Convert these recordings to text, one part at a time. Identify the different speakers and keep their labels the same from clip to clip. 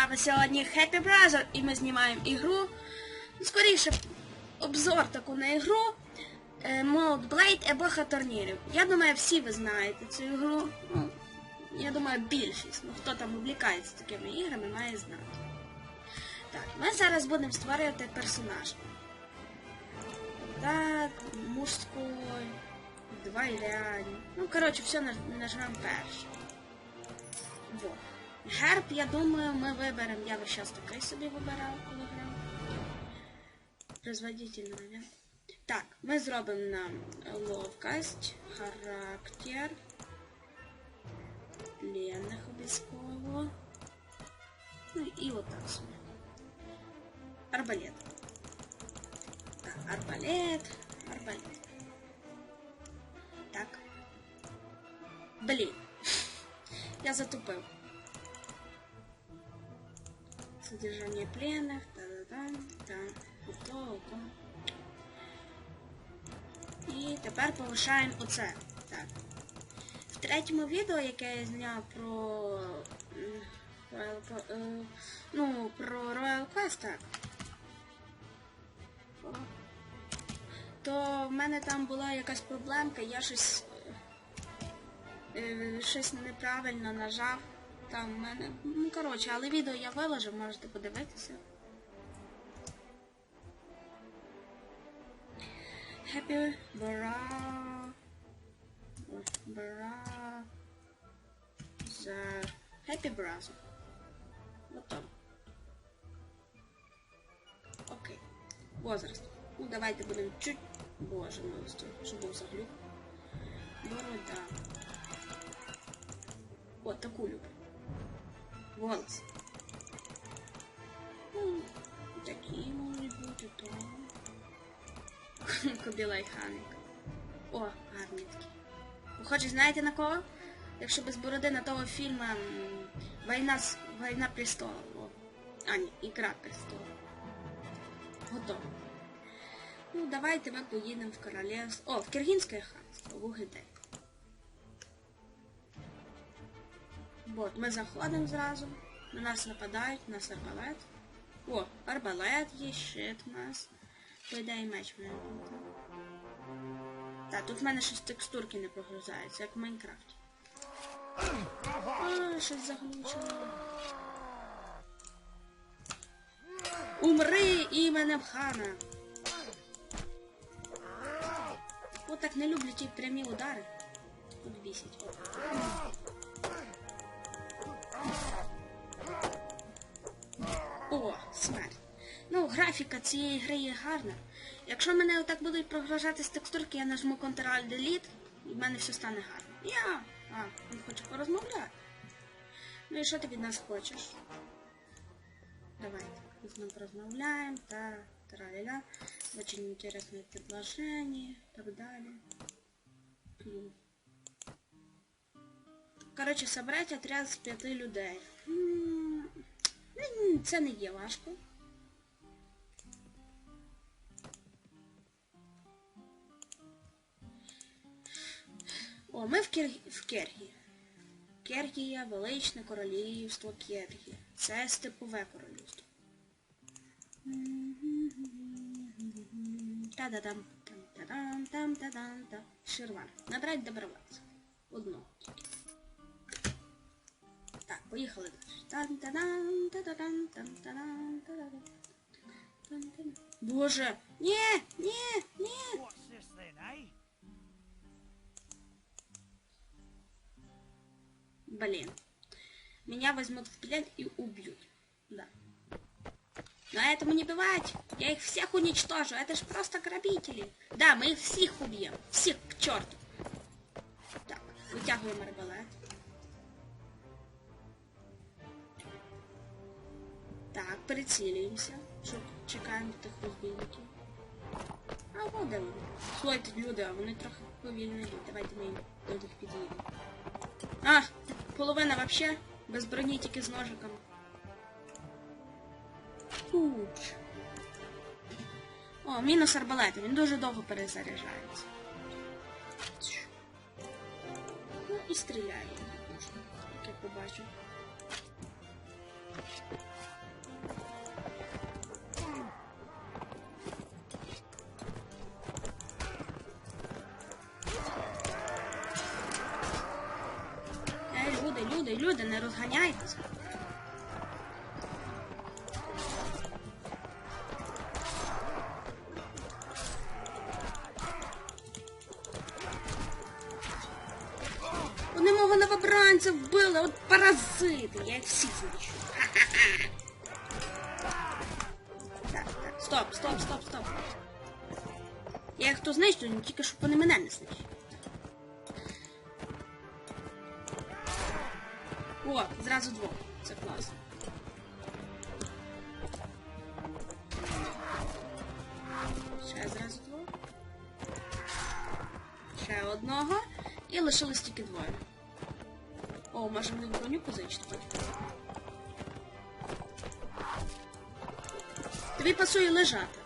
Speaker 1: вами сьогодні Happy Brother і ми знімаємо ігру. Ну, Скоріше, обзор таку на ігру. е, Mode Blade епоха турнірів. Я думаю, всі ви знаєте цю ігру. Ну, я думаю, більшість. Ну, хто там облікається такими іграми, має знати. Так, ми зараз будемо створювати персонажа. Так, мужской, два реальні. Ну, коротше, все нажмемо перше. Вот. Герб, я думаю, ми виберемо. Я весь час такий собі вибирав, коли грав. Производительно, не? Так, ми зробимо нам ловкость, характер. Пленних обов'язково. Ну і отак собі. Арбалет. Так, арбалет, арбалет. Так. Блін. Я затупив. Содержание пленных, да-да-да, так, готово. І тепер повишаємо оце. Так. В третьому відео, яке я зняв про. Е, Ну, про Royal Quest, так. То в мене там була якась проблемка, я щось е, щось неправильно нажав. Там в мене. Ну, коротше, але відео я виложив, можете подивитися. Happy Bra. Bra. The Happy Brother. Готово. Окей. Возраст. Ну, давайте будемо чуть. Боже мой, щоб був заглюк. Борода. От таку люблю. Голос. Ну, такі можуть бути, то. Кобілай ханик. О, гарні такі. Похоже, знаєте на кого? Якщо без бороди на того фільму Війна, Війна престолу. А, ні, Ігра престолу. Готово. Ну, давайте ми поїдемо в королівство. О, в Киргінське ханство, в Угидек. Вот, ми заходимо зразу. На нас нападають, у нас арбалет. О, арбалет є, щит у нас. По ідеї меч має. Так, тут в мене щось текстурки не прогрузаються, як в Майнкрафті. А, щось заглючено. Умри іменем хана. От так не люблю ті прямі удари. Тут бісять. Смерть. Ну, графіка цієї гри є гарна. Якщо мене отак будуть прогружати з текстурки, я нажму Ctrl-Delete, і в мене все стане гарно. Я! А, він хоче порозмовляти. Ну і що ти від нас хочеш? Давайте, ми з ним порозмовляємо, та тра-ля-ля. Очень интересное предложение, и так. Пью. Коротше, собрати отряд з п'яти людей. Це не є важко. О, ми в, Кір... в Кергії. Кергія, величне королівство Кергія. Це степове королівство. Та-да-дам, там-та-дам, там-та-дам, та. Ширван. Набрать добровольця. Одного. Так, поїхали далі. Там-та-дам, та-да-дам, там-та-дам, та-да-дам. Там-та-дам. Боже! Ні! Ні! Ні!
Speaker 2: What's this then, eh?
Speaker 1: Блин. Меня возьмут в плен и убьют. Да. Но этому не бывать. Я их всех уничтожу. Это ж просто грабители. Да, мы их всех убьем. Всех к черту. Так, вытягиваем арбалет. Так, прицілюємося. Чекаємо тих розбійників. А вот де вони. Слухайте, люди, а вони трохи повільно йдуть. Давайте ми до них під'їдемо. А, половина вообще без броні тільки з ножиком. Уч. О, мінус арбалета, він дуже довго перезаряджається. Ну і стріляє, як я побачу. Люди, люди, не розганяйтеся. Вони мого новобранця вбили, от паразити, я їх всіх знищу. Так, так, стоп, стоп, стоп, стоп. Я їх то знищу, тільки щоб вони мене не знищили. О, зразу двох. Це класно. Ще зразу двох. Ще одного. І лишилось тільки двоє. О, може мені броню позичити? Тобі пасує лежати.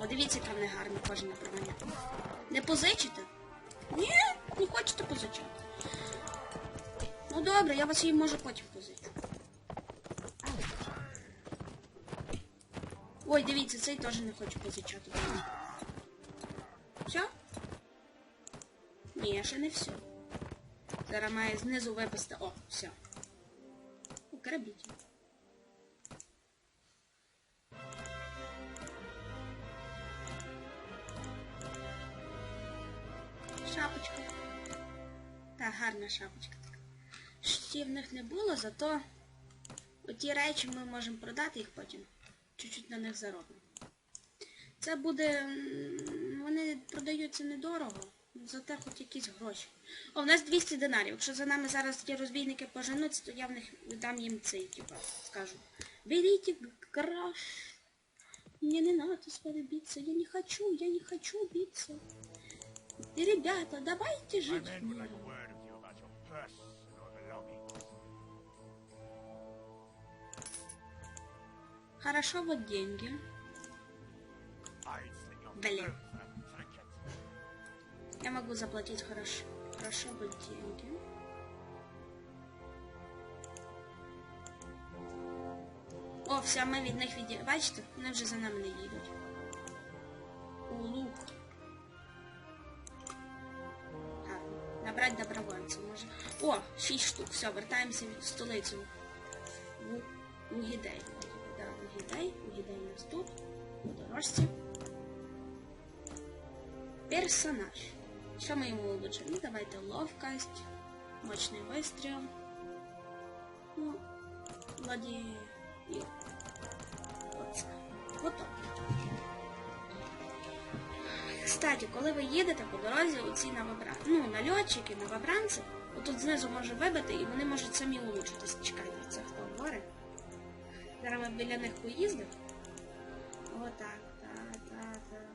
Speaker 1: О, дивіться, яка в них гарна кожна броня. Не позичите? Ні, не хочете позичати. Добре, я вас її може потім позичу. Ой, дивіться, цей теж не хоче позичати. Все? Ні, ще не все. Зараз має знизу випасти. О, все. Грабіть. Шапочка. Та гарна шапочка така. В них не було, зато оті речі ми можемо продати їх потім. Чуть-чуть на них заробимо. Це буде. Вони продаються недорого, зате хоч якісь гроші. О, в нас 200 динарів. Якщо за нами зараз ті розбійники поженуться, то я в них дам їм цей, типа, скажу. Берите гараж. Мне не надо с вами биться. Я не хочу, я не хочу биться. И, ребята, давайте жить Хорошо, вот деньги.
Speaker 2: I'd slit your
Speaker 1: Блин.
Speaker 2: throat for a trinket.
Speaker 1: Я могу заплатить хорошо. Хорошо, вот деньги. О, все, ми від них віді... Бачите, вони вже за нами не їдуть. У лук. Гарно. Набрати добровольців може. О, 6 штук. Все, вертаємося в столицю. В Угідей. Угідей у нас тут. У дорожці. Персонаж. Що ми йому улучшимо? Ну, давайте ловкость, мощний вистріл. Ну, владі... І... Оце. Готово. Кстати, коли ви їдете по дорозі, оці новобранці, ну, нальотчики, новобранці, отут знизу може вибити і вони можуть самі улучшитись. Чекайте, це хто говорить? Зараз ми біля них поїздимо. Отак, так, так, так.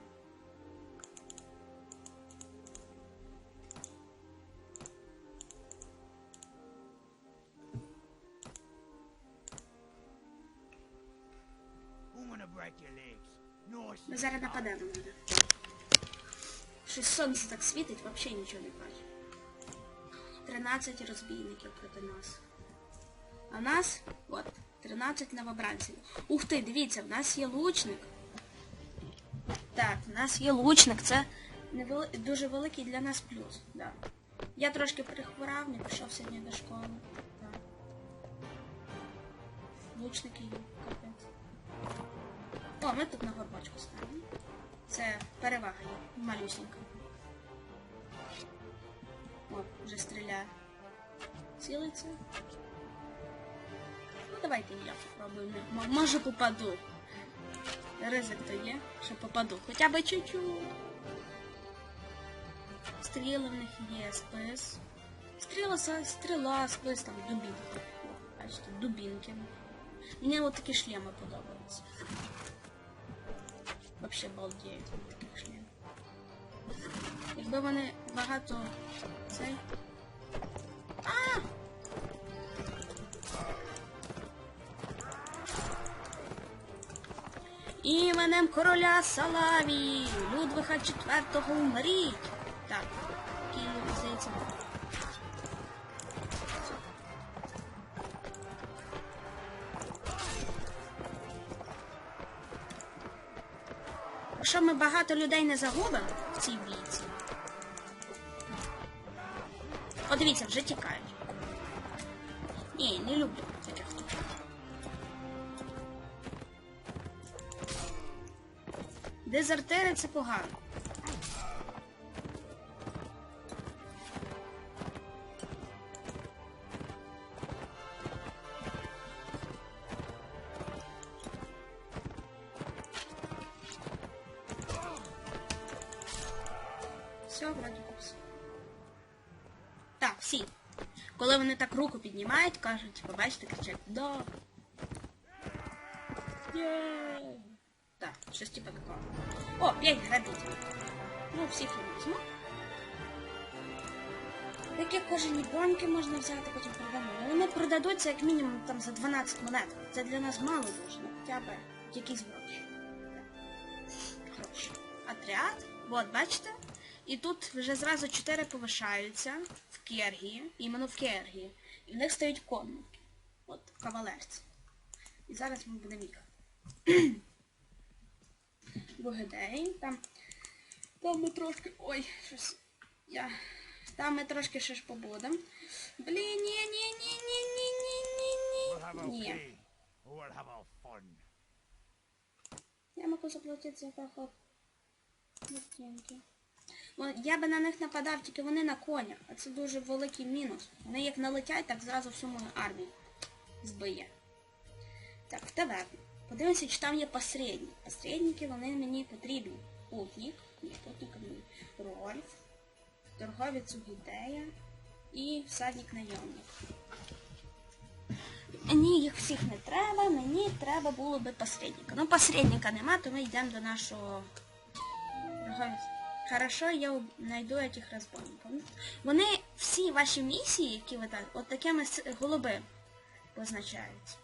Speaker 1: Ми зараз нападемо на них. Щось сонце так світить, взагалі нічого не бачу. 13 розбійників проти нас. А нас, от, 13 новобранців. Ух ти, дивіться, в нас є лучник. Так, в нас є лучник, це невели- дуже великий для нас плюс. Да. Я трошки перехворав, не пішов сьогодні до школи. Так. Лучники є, капець. О, ми тут на горбочку ставимо. Це перевага є, малюсенька. О, вже стріляє. Цілиться. Давайте я попробую. Може попаду. Ризик то є, що попаду. Хоча б чуть-чуть. Стріли в них є, спис. Стріла, стріла, спис, там дубінки. Бачите, дубінки. Мені от такі шлеми подобаються. Вообще балдеють від таких шлемів. Якби вони багато цей. Іменем короля Салавії, Людвиха IV умріть. Так, який здається. Якщо ми багато людей не загубимо в цій бійці. О, дивіться, вже тікають. Ні, не люблю Дезертири це погано. Все, вроді все. Так, всі. Коли вони так руку піднімають, кажуть, побачите, кричать да. Є. Так, щось типу такого. О, п'ять грабителів. Ну, всіх я візьму. Такі кожені броньки можна взяти, потім продамо. Ну, Вони продадуться як мінімум там за 12 монет. Це для нас мало дуже, ну хоча б якісь гроші. Хорошо. Отряд. От, бачите? І тут вже зразу 4 повишаються в Кергії, іменно в Кергії. І в них стають конники. От, кавалерці. І зараз ми будемо їх. Богидей. Там, там ми трошки. Ой, щось. Я. Там ми трошки ще ж побудемо. Блін, ні, ні, ні, ні, ні, ні, ні, ні. Я можу заплатити за проход. О, Я би на них нападав, тільки вони на конях, а це дуже великий мінус. Вони як налетять, так зразу всю мою армію збиє. Так, в таверну. Подивимося, чи там є посередник. Посередники вони мені потрібні. Путник, ні, путник мені. Рольф, торговець Угідея і всадник найомник. Мені їх всіх не треба, мені треба було би посередника. Ну, посередника нема, то ми йдемо до нашого торговця. Хорошо, я знайду этих розбойників. Ну, Вони всі ваші місії, які ви так, от такими голуби позначаються.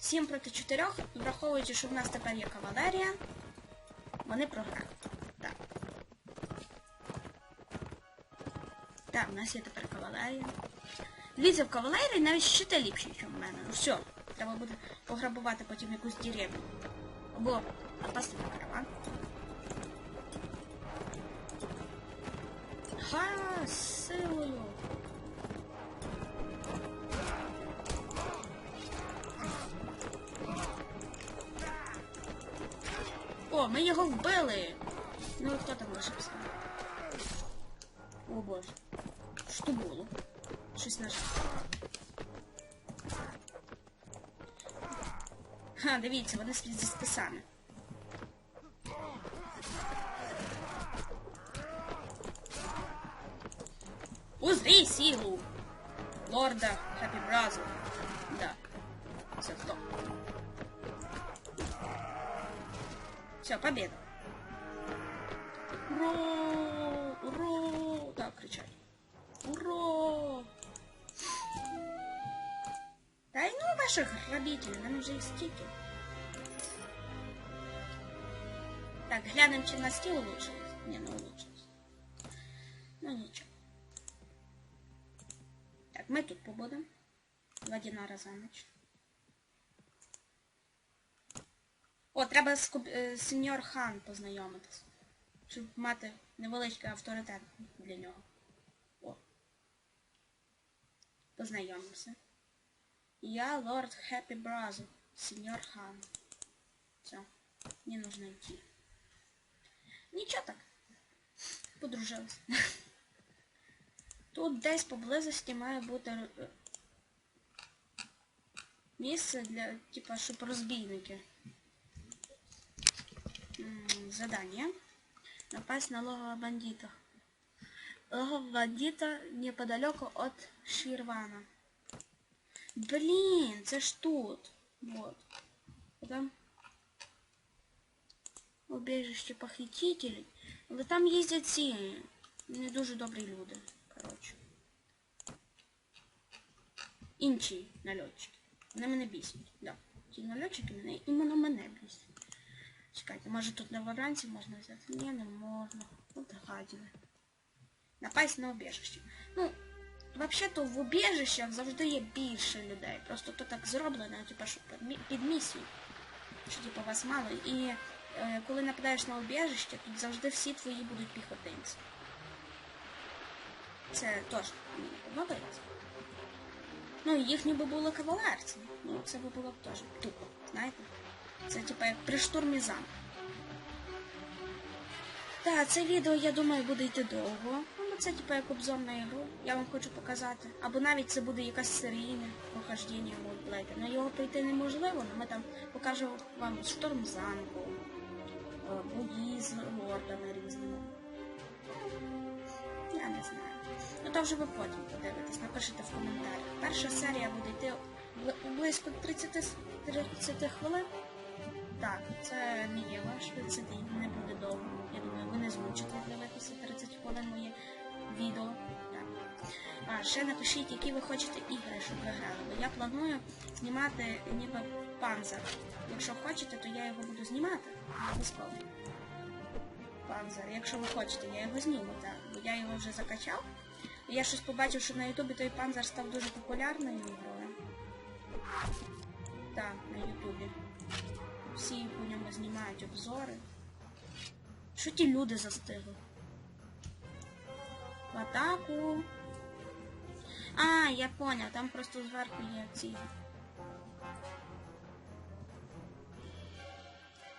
Speaker 1: 7 проти 4, враховуючи, що в нас тепер є кавалерія, вони програють. Так. Так, у нас є тепер кавалерія. Дивіться, в кавалерії навіть щити ліпші, ніж в мене. Ну все, треба буде пограбувати потім якусь деревню. Або напасти на караван. Ха, силою. О, ми його вбили. Ну хто там лишився? О боже. Що було? Щось нажав. Ха, дивіться, вони слід зі списами. Узри силу! Лорда Хаппі Бразу. Все, победа. Ура! Ура! Так, кричать. Ура! Да и ну ваших грабителей, нам уже их стільки. Так, глянем, чи на стіл улучшилось. Не, не улучшилось. Ну нічого. Так, ми тут побудемо. Два дінара за ніч. О, треба з, е, сеньор Хан познайомитись. Щоб мати невеличкий авторитет для нього. О. Познайомимося. Я лорд Хэппи Бразу, сеньор Хан. Все, мне нужно идти. Нічого так. Подружилась. Тут десь поблизості має бути е, місце для, типа, щоб розбійники. Задание. Напасть на логово бандитов. Логово бандита неподалеку от Ширвана. Блін, це ж тут. Вот. Там убежище похитителей. Але там їздять ці не дуже добрі люди. Коротше. Інші нальотчики. Вони мене бісять. Да. Ті нальотчики мене іменно мене бісять. Чекайте, може тут новобранців можна взяти? Ні, не можна. От гадіни. Напасть на убежище. Ну, Взагалі-то в убіжищах завжди є більше людей. Просто то так зроблено, типу, що під мі- під місію. Що типу вас мало. І е, коли нападаєш на убіжище, тут завжди всі твої будуть піхотинці. Це теж мені подобається. Ну, і їхні би були кавалерці. Ну, це би було б теж тупо, знаєте? Це типа як при штурмі замку. Так, це відео, я думаю, буде йти довго. Ну, це типа як обзор на ігру. Я вам хочу показати. Або навіть це буде якась серійне похождення мультиплеєра. На його прийти неможливо, але ми там покажемо вам штурм замку, е, бої з лордами різними. Я не знаю. Ну то вже ви потім подивитесь, напишите в коментарях. Перша серія буде йти близько 30, 30 хвилин. Так, це не є ваш вид, не буде довго. Я думаю, ви не змучите дивитися 30 хвилин моє відео. Так. А ще напишіть, які ви хочете ігри, щоб ви грали. Бо я планую знімати ніби панзер. Якщо хочете, то я його буду знімати. Обов'язково. Панзер. Якщо ви хочете, я його зніму, так. Бо я його вже закачав. Я щось побачив, що на Ютубі той панзер став дуже популярною ігрою. Так, на Ютубі. Всі по ньому знімають обзори. Що ті люди застигли? В атаку. А, я поняв, там просто зверху є ці.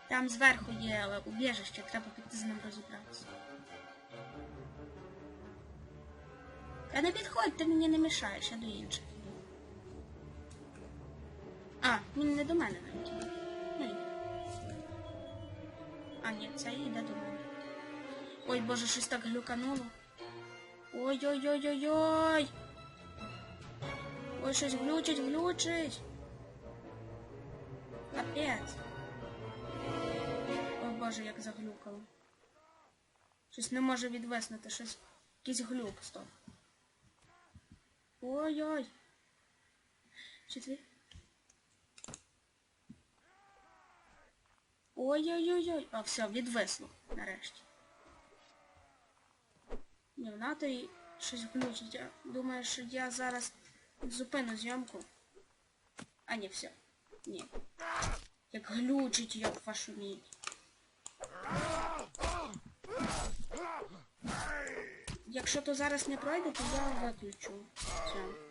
Speaker 1: Там зверху є убіжище, треба піти з ним розібратися. Та не підходь, ти мені не мішаєш, я до інших. А, він не до мене навіть. А, ні, це йде до мене. Ой, боже, щось так глюкануло. Ой-ой-ой-ой-ой! Ой, щось глючить, глючить. Капець. Ой, боже, як заглюкало. Щось не може відвиснути, щось. Якийсь глюк, стоп. Ой-ой. Чи Ой-ой-ой-ой. А, все, відвисло, нарешті. Ні, то й щось глючить. Я думаю, що я зараз зупину зйомку. А, ні, все. Ні. Як глючить, як вашу мідь. Якщо то зараз не пройде, то я виключу. Все.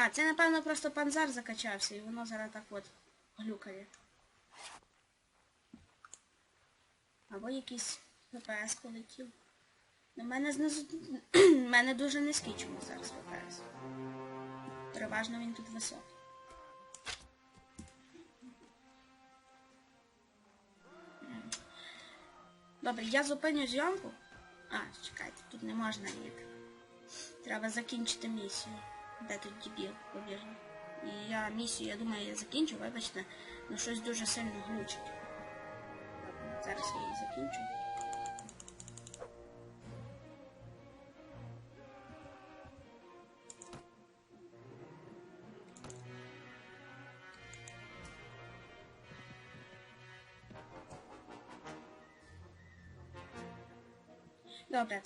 Speaker 1: А, це напевно просто панзар закачався і воно зараз так от глюкає. Або якийсь ППС полетів. У мене знизу. У мене дуже низький чомусь зараз ППС. Переважно він тут високий. Добре, я зупиню зйомку. А, чекайте, тут не можна їти. Треба закінчити місію. Де тут дебіл побіжав? І я місію, я думаю, я закінчу, вибачте, але щось дуже сильно глючить. Добре, Зараз я її закінчу. Добре,